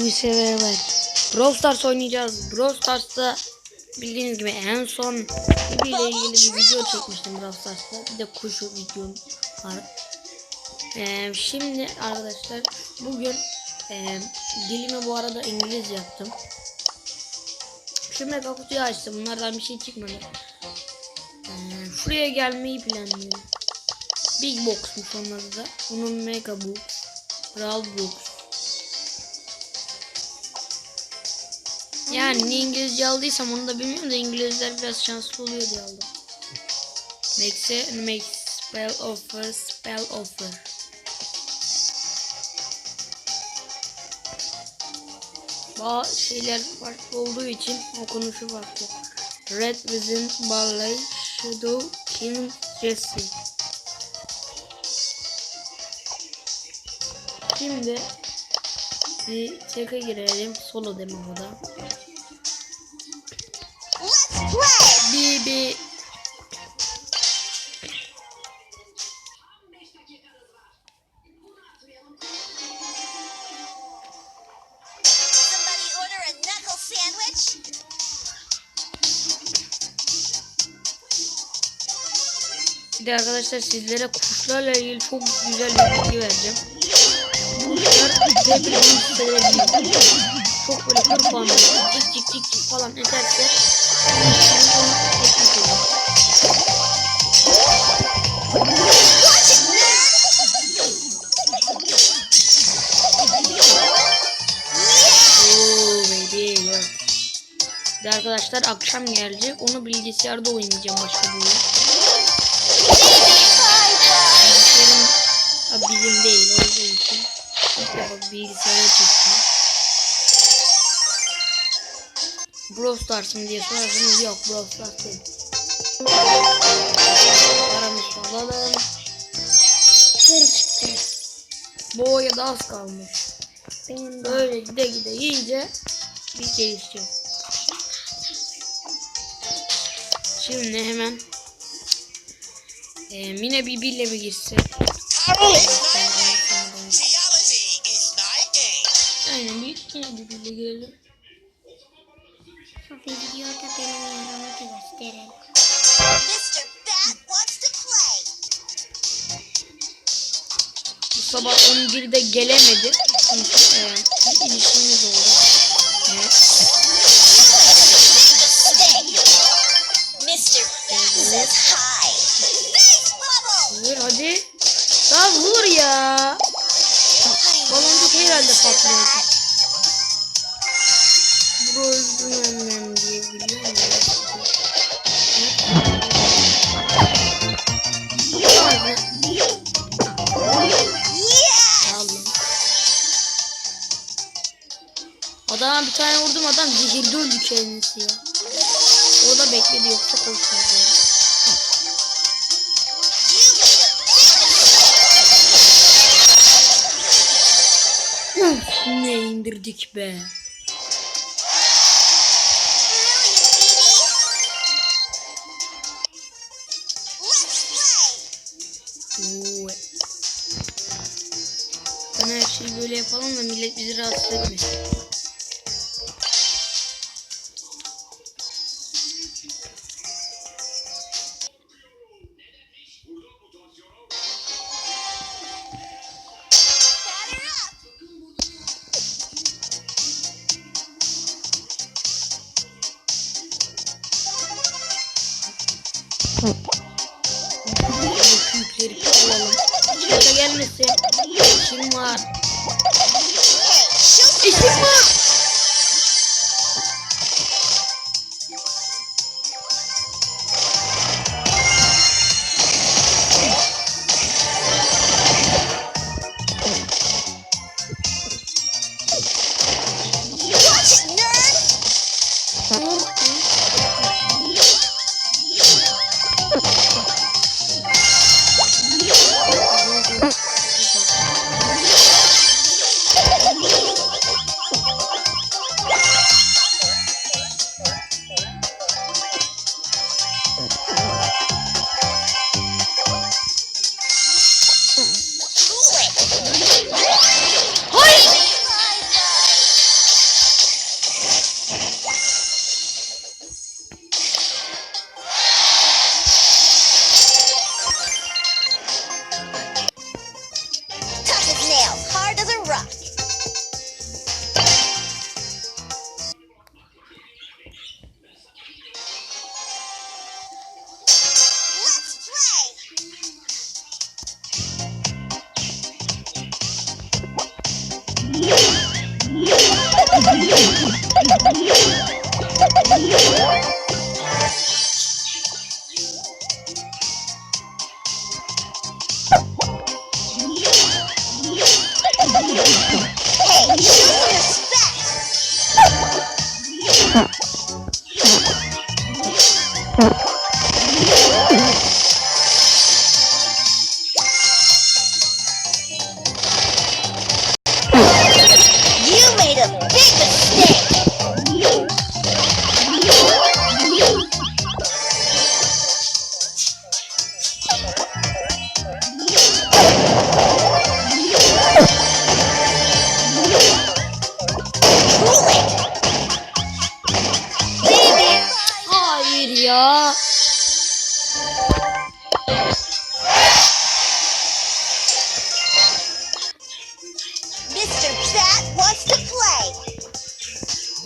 Bir severler. Brawl Stars oynayacağız. Brawl Stars'ta bildiğiniz gibi en son Bibi ile ilgili bir video çekmiştim Brawl Stars'ta. Bir de kuşu videom var. Ee, şimdi arkadaşlar bugün e, dilimi bu arada İngilizce yaptım. Şu mega kutuyu açtım. Bunlardan bir şey çıkmadı. Ee, şuraya gelmeyi planlıyorum. Big Box'muş onun adı da. Bunun Mega Box. Brawl Box. Yani ne İngilizce aldıysam onu da bilmiyorum da İngilizler biraz şanslı oluyor diye aldım. Makes make spell offer spell offer. Bazı şeyler farklı olduğu için okunuşu farklı. Red Within Barley Shadow King Jesse. Şimdi bir çeka girelim. Solo demo Bibi. Bir de arkadaşlar sizlere kuşlarla ilgili çok güzel bir bilgi vereceğim. Kuşlar depremin sevebiliyor. Çok böyle kırpağını cik cik cik cik falan ederse arkadaşlar akşam gelecek. Onu bilgisayarda oynayacağım başka bir. Bilgisayarım bizim değil olduğu için. İlk defa çektim. Brawl Stars mı diye sorarsanız yok Brawl Stars değil. Paramızı alalım. Geri çıktı. Bu oya da az kalmış. Benim böyle gide gide iyice bir gelişiyor. Şimdi hemen e, Mine Bibi ile bir game. Aynen bir Mine Bibi ile girelim. Sabah 11'de gelemedi. Çünkü e, bir ilişkimiz oldu. Evet. Bubble! Vur hadi. Daha vur ya. Baloncuk herhalde patlayacak. Bro öldürmem diye zehirli öldü kendisi ya. O da bekledi yoksa koşmadı. ya. Ne indirdik be. Ben her şeyi böyle yapalım da millet bizi rahatsız etmesin. Gelmesin. İşim var. İşim var.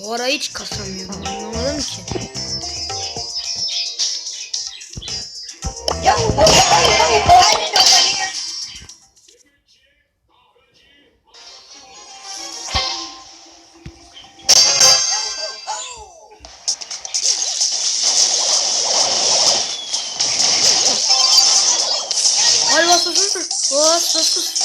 Bu ara hiç kasamıyorum anlamadım ki. Bas bas bas bas bas bas bas.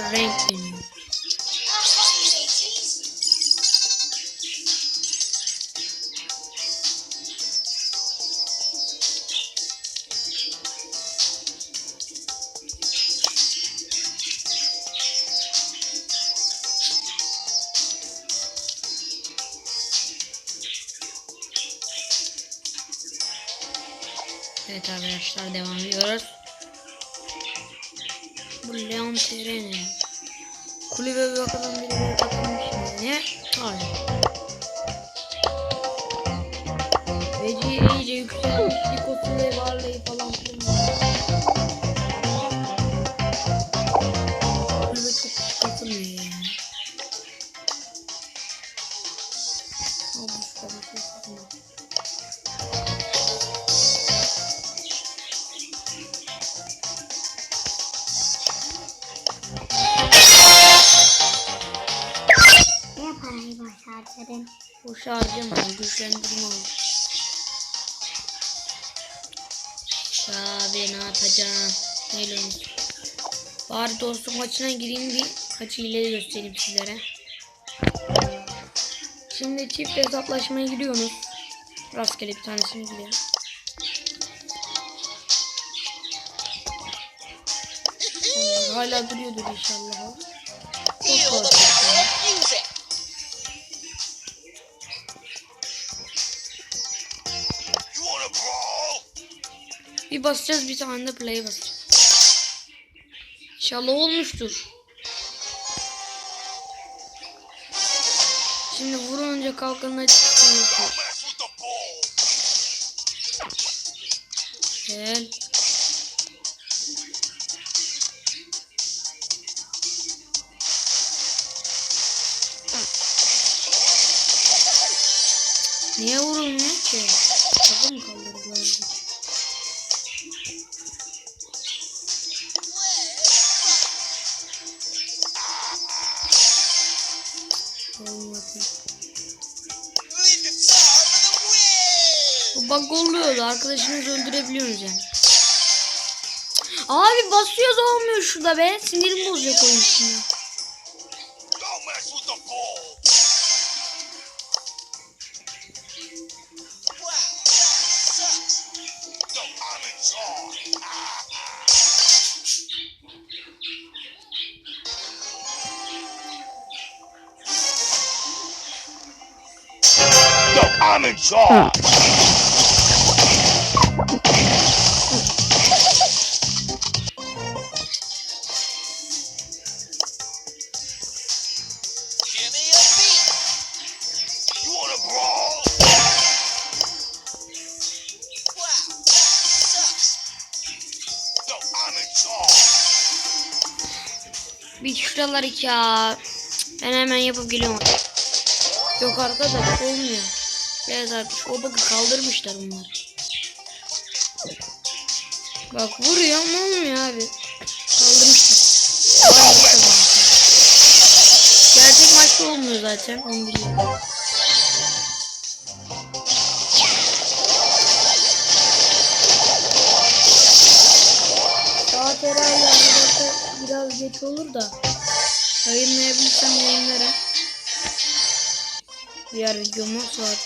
Deniyor. Evet arkadaşlar devam ediyoruz. Bu Leon Terene. Kulübe bakalım biri bir bakalım şimdi. Ne? Hayır. Parayı boş harcadın? Boş harcama, güçlendirme al. Abi ne yapacağım? Neyle oynayacağım? Bari dostluk maçına gireyim bir kaç hile göstereyim sizlere. Şimdi çift hesaplaşmaya gidiyorsunuz. Rastgele bir tanesini gidiyor. Hala duruyordur inşallah. Çok the Bir basacağız bir tane de play basacağız. İnşallah olmuştur. Şimdi vurunca kalkanına çıkıyorsun. Don't bug oluyordu. Arkadaşınızı öldürebiliyorsunuz yani. Abi basıyoruz olmuyor şurada be. Sinirim bozacak oyun şimdi. I'm in charge. İki ya. Ben hemen yapıp geliyorum. Yok arkadaş olmuyor. Beyaz artık o bakı kaldırmışlar bunlar. Bak vuruyor ama olmuyor abi. Kaldırmışlar. Gerçek maçta olmuyor zaten. Onu biliyorum. Saat herhalde biraz geç olur da yayınlayabilirsem yayınlara. Diğer videomu saat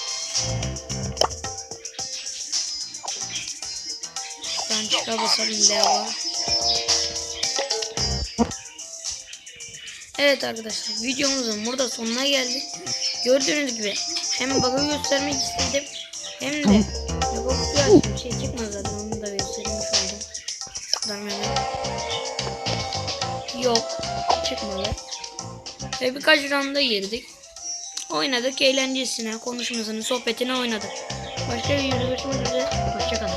Ben çıka basalım leva. Evet arkadaşlar videomuzun burada sonuna geldik. Gördüğünüz gibi hem bug'ı göstermek istedim hem de Roblox bir şey çıkmaz zaten onu da göstermiş oldum. Yok çıkmadı. Ve birkaç rounda girdik. Oynadık eğlencesine, konuşmasını, sohbetini oynadık. Başka bir videoda görüşmek. Hoşçakalın.